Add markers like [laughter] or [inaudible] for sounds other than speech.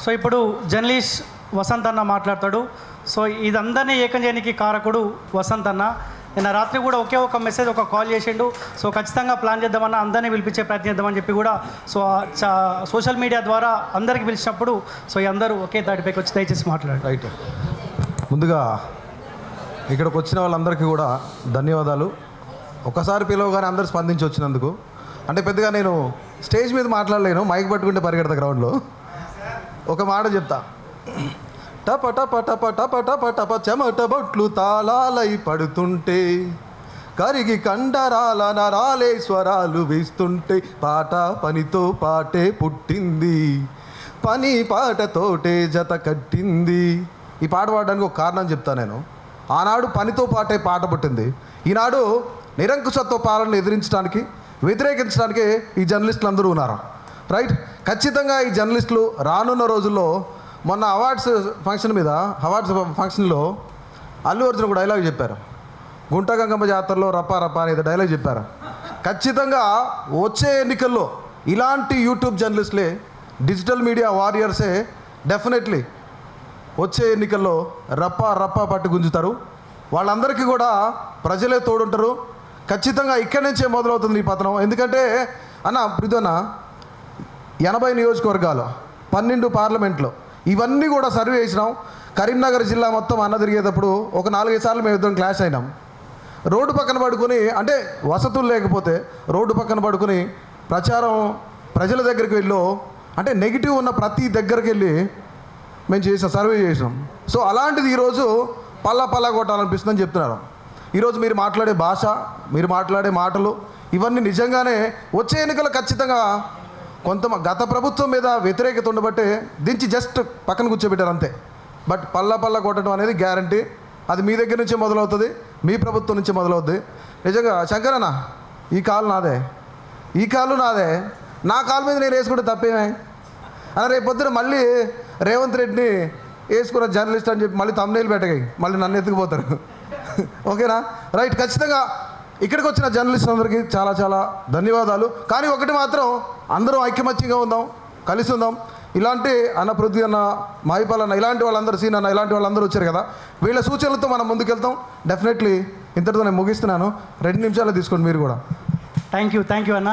So ఇప్పుడు journalist Vasant అన్న మాట్లాడతాడు. సో ఇదందరినీ ఏకం చేయడానికి కారకుడు వసంత్ అన్న. నిన్న రాత్రి కూడా ఒకే ఒక మెసేజ్ ఒక కాల్ చేసిండు. సో ఖచ్చితంగా ప్లాన్ చేద్దామన్న అందరినీ పిలిపించే ప్రయత్నం చేద్దామని చెప్పి కూడా సో చా- సోషల్ మీడియా ద్వారా అందరికి పిలిచినప్పుడు సో అందరూ ఒకే దాటిపైకి వచ్చి దయచేసి మాట్లాడు రైట్ ముందుగా ఇక్కడికి వచ్చిన వాళ్ళందరికీ కూడా ధన్యవాదాలు. ఒకసారి పిలవగానే అందరు స్పందించి వచ్చినందుకు అంటే పెద్దగా నేను స్టేజ్ మీద మాట్లాడలేను మైక్ పట్టుకుంటే పరిగెడతా గ్రౌండ్లో ఒక మాట చెప్తా. టప టప టప టప టప టప చెమట బొట్లు తాళాలై పడుతుంటే కరిగి కండరాల నరాలే స్వరాలు వీస్తుంటే పాట పనితో పాటే పుట్టింది. పని పాటతోటే జత కట్టింది. ఈ పాట పాడడానికి ఒక కారణం చెప్తా నేను. ఆనాడు పనితో పాటే పాట పుట్టింది. ఈనాడు నిరంకుశత్వ పాలనను ఎదిరించడానికి వ్యతిరేకించడానికి ఈ జర్నలిస్టులు అందరూ ఉన్నారు. రైట్? ఖచ్చితంగా ఈ జర్నలిస్టులు రానున్న రోజుల్లో మొన్న అవార్డ్స్ ఫంక్షన్ మీద అవార్డ్స్ ఫంక్షన్లో అల్లు అర్జున్ ఒక డైలాగ్ చెప్పారు. గుంట గంగమ్మ జాతరలో రప్పా రప్పా అనేది డైలాగ్ చెప్పారు. ఖచ్చితంగా వచ్చే ఎన్నికల్లో ఇలాంటి యూట్యూబ్ జర్నలిస్టులే డిజిటల్ మీడియా వారియర్సే డెఫినెట్లీ వచ్చే ఎన్నికల్లో రప్ప రప్ప పట్టు గుంజుతారు. వాళ్ళందరికీ కూడా ప్రజలే తోడుంటారు. ఖచ్చితంగా ఇక్కడి నుంచే మొదలవుతుంది ఈ పతనం. ఎందుకంటే అన్న పృథ్వన్న ఎనభై నియోజకవర్గాలు పన్నెండు పార్లమెంట్లో. ఇవన్నీ కూడా సర్వే చేసినాం. కరీంనగర్ జిల్లా మొత్తం అన్న తిరిగేటప్పుడు ఒక నాలుగైదు సార్లు మేము ఇద్దరం క్లాస్ అయినాం. రోడ్డు పక్కన పడుకొని అంటే వసతులు లేకపోతే రోడ్డు పక్కన పడుకొని ప్రచారం ప్రజల దగ్గరికి వెళ్ళో అంటే నెగిటివ్ ఉన్న ప్రతి దగ్గరికి వెళ్ళి మేము చేసాం సర్వే చేసినాం. సో అలాంటిది ఈరోజు పల్లా పల్లా కొట్టాలనిపిస్తుందని చెప్తున్నారు. ఈరోజు మీరు మాట్లాడే భాష మీరు మాట్లాడే మాటలు ఇవన్నీ నిజంగానే వచ్చే ఎన్నికలు ఖచ్చితంగా కొంత గత ప్రభుత్వం మీద వ్యతిరేకత ఉండబట్టి దించి జస్ట్ పక్కన కూర్చోబెట్టారు అంతే. బట్ పల్ల పల్ల కొట్టడం అనేది గ్యారంటీ. అది మీ దగ్గర నుంచే మొదలవుతుంది మీ ప్రభుత్వం నుంచి మొదలవుద్ది. నిజంగా శంకరన్న ఈ కాలు నాదే. ఈ కాలు నాదే. నా కాలు మీద నేను వేసుకుంటే తప్పేమే? అని రేపు పొద్దున మళ్ళీ రేవంత్ రెడ్డిని వేసుకున్న జర్నలిస్ట్ అని చెప్పి మళ్ళీ తమ్నేలు పెట్టగాయి మళ్ళీ నన్ను ఎత్తుకుపోతారు. [laughs] ఓకేనా? రైట్ ఖచ్చితంగా ఇక్కడికి వచ్చిన జర్నలిస్ట్ అందరికీ చాలా చాలా ధన్యవాదాలు. కానీ ఒకటి మాత్రం అందరూ ఐక్యమత్యంగా ఉందాం కలిసి ఉందాం. ఇలాంటి అన్న అన్న మాయిపాల్ అన్న ఇలాంటి వాళ్ళందరూ సీన్ అన్న ఇలాంటి వాళ్ళందరూ వచ్చారు కదా. వీళ్ళ సూచనలతో మనం ముందుకెళ్తాం. డెఫినెట్లీ ఇంతటితో నేను ముగిస్తున్నాను. రెండు నిమిషాలు తీసుకోండి మీరు కూడా. థ్యాంక్ యూ థ్యాంక్ యూ అన్న.